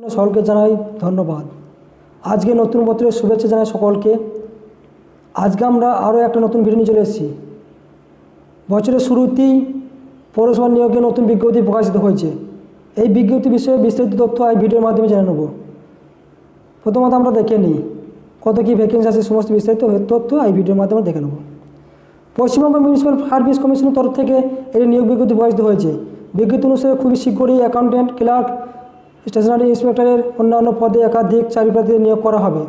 সকলকে জানাই ধন্যবাদ। আজকে নতুন বছরের শুভেচ্ছা জানাই সকলকে। আজকে আমরা আরও একটা নতুন ভিডিও নিয়ে চলে এসেছি। বছরের শুরুতেই পৌরসভা নিয়োগে নতুন বিজ্ঞপ্তি প্রকাশিত হয়েছে। এই বিজ্ঞপ্তি বিষয়ে বিস্তারিত তথ্য এই ভিডিওর মাধ্যমে জেনে নেব। প্রথমত আমরা দেখে নিই কত কী ভ্যাকেন্সি আছে, সমস্ত বিস্তারিত তথ্য এই ভিডিওর মাধ্যমে দেখে নেব। পশ্চিমবঙ্গ মিউনিসিপ্যাল সার্ভিস কমিশনের তরফ থেকে এটি নিয়োগ বিজ্ঞপ্তি প্রকাশিত হয়েছে। বিজ্ঞপ্তি অনুসারে খুবই শীঘ্রই অ্যাকাউন্টেন্ট ক্লার্ক স্টেশনারি ইন্সপেক্টরের অন্যান্য পদে একাধিক চাকরি প্রার্থীদের নিয়োগ করা হবে।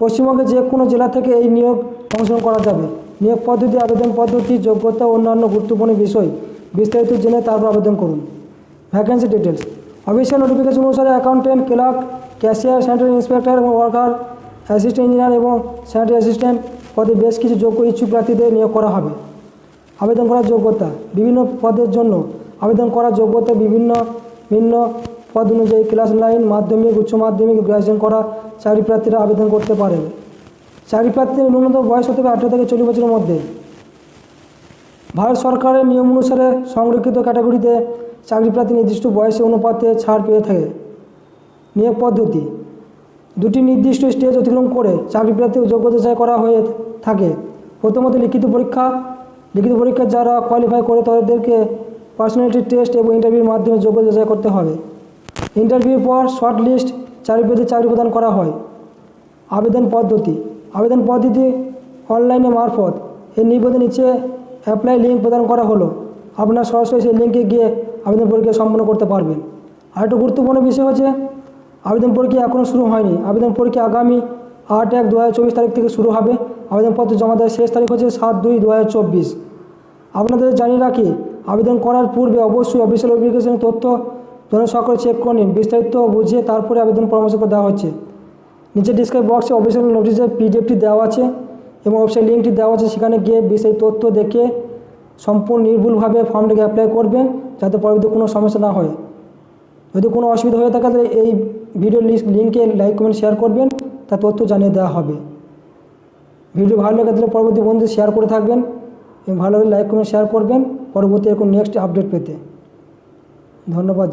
পশ্চিমবঙ্গে যে কোনো জেলা থেকে এই নিয়োগ অংশগ্রহণ করা যাবে। নিয়োগ পদ্ধতি, আবেদন পদ্ধতি, যোগ্যতা ও অন্যান্য গুরুত্বপূর্ণ বিষয় বিস্তারিত জেনে তারপর আবেদন করুন। ভ্যাকেন্সি ডিটেলস অফিসিয়াল নোটিফিকেশন অনুসারে accountant clerk cashier sanitary inspector এবং ওয়ার্কার অ্যাসিস্ট্যান্ট ইঞ্জিনিয়ার এবং স্যানিটারি অ্যাসিস্ট্যান্ট পদে বেশ কিছু যোগ্য ইচ্ছুক প্রার্থীদের নিয়োগ করা হবে। আবেদন করার যোগ্যতা বিভিন্ন পদের জন্য আবেদন করার যোগ্যতা বিভিন্ন ভিন্ন পদ অনুযায়ী ক্লাস নাইন মাধ্যমিক, উচ্চ মাধ্যমিক গ্র্যাজুয়েশন করা চাকরি প্রার্থীরা আবেদন করতে পারবে চাকরি প্রার্থীর ন্যূনতম বয়স হতে হবে আঠেরো থেকে চল্লিশ বছরের মধ্যে। ভারত সরকারের নিয়ম অনুসারে সংরক্ষিত ক্যাটাগরিতে চাকরি প্রার্থী নির্দিষ্ট বয়সে অনুপাতে ছাড় পেয়ে থাকে। নিয়োগ পদ্ধতি। দুটি নির্দিষ্ট স্টেজ অতিক্রম করে চাকরি প্রার্থী যোগ্যতা যাচাই করা হয়ে থাকে। প্রথমত লিখিত পরীক্ষা। লিখিত পরীক্ষা যারা কোয়ালিফাই করে তাদেরকে পার্সোনালিটি টেস্ট এবং ইন্টারভিউর মাধ্যমে যোগ্যতা যাচাই করতে হবে। ইন্টারভিউর পর শর্ট লিস্ট চাকরি প্রার্থী চাকরি প্রদান করা হয়। আবেদন পদ্ধতি। আবেদন পদ্ধতি অনলাইনে মারফত। এই নিবন্ধে নিচে অ্যাপ্লাই লিঙ্ক প্রদান করা হলো। আপনার সরাসরি সেই লিঙ্কে গিয়ে আবেদন পরীক্ষা সম্পন্ন করতে পারবেন। আর একটা গুরুত্বপূর্ণ বিষয় হচ্ছে, আবেদন পরীক্ষা এখনও শুরু হয়নি। আবেদন পরীক্ষা আগামী আট এক দু তারিখ থেকে শুরু হবে। আবেদনপত্র জমা দেওয়ার শেষ তারিখ হচ্ছে সাত দুই দু আপনাদের জানিয়ে রাখি, আবেদন করার পূর্বে অবশ্যই অফিসিয়াল অ্যাপ্লিকেশনের তথ্য জনস্বাক্ষর চেক করে নিন, বিস্তারিত বুঝিয়ে তারপরে আবেদন পরামর্শ করে দেওয়া হচ্ছে। নিচে ডিসক্রাইব বক্সে অফিসিয়াল নোটিশের পিডিএফটি দেওয়া আছে এবং ওয়েবসাইট লিঙ্কটি দেওয়া আছে, সেখানে গিয়ে বিস্তারিত তথ্য দেখে সম্পূর্ণ নির্ভুলভাবে ফর্মটাকে অ্যাপ্লাই করবেন যাতে পরবর্তী কোনো সমস্যা না হয়। যদি কোনো অসুবিধা হয়ে থাকে, তাহলে এই ভিডিও লিঙ্কে লাইক কমেন্ট শেয়ার করবেন, তার তথ্য জানিয়ে দেওয়া হবে। ভিডিও ভালো লেগে থাকলে পরবর্তী বন্ধু শেয়ার করে থাকবেন এবং ভালো লাগলে লাইক কমেন্ট শেয়ার করবেন। পরবর্তী এরকম নেক্সট আপডেট পেতে। ধন্যবাদ।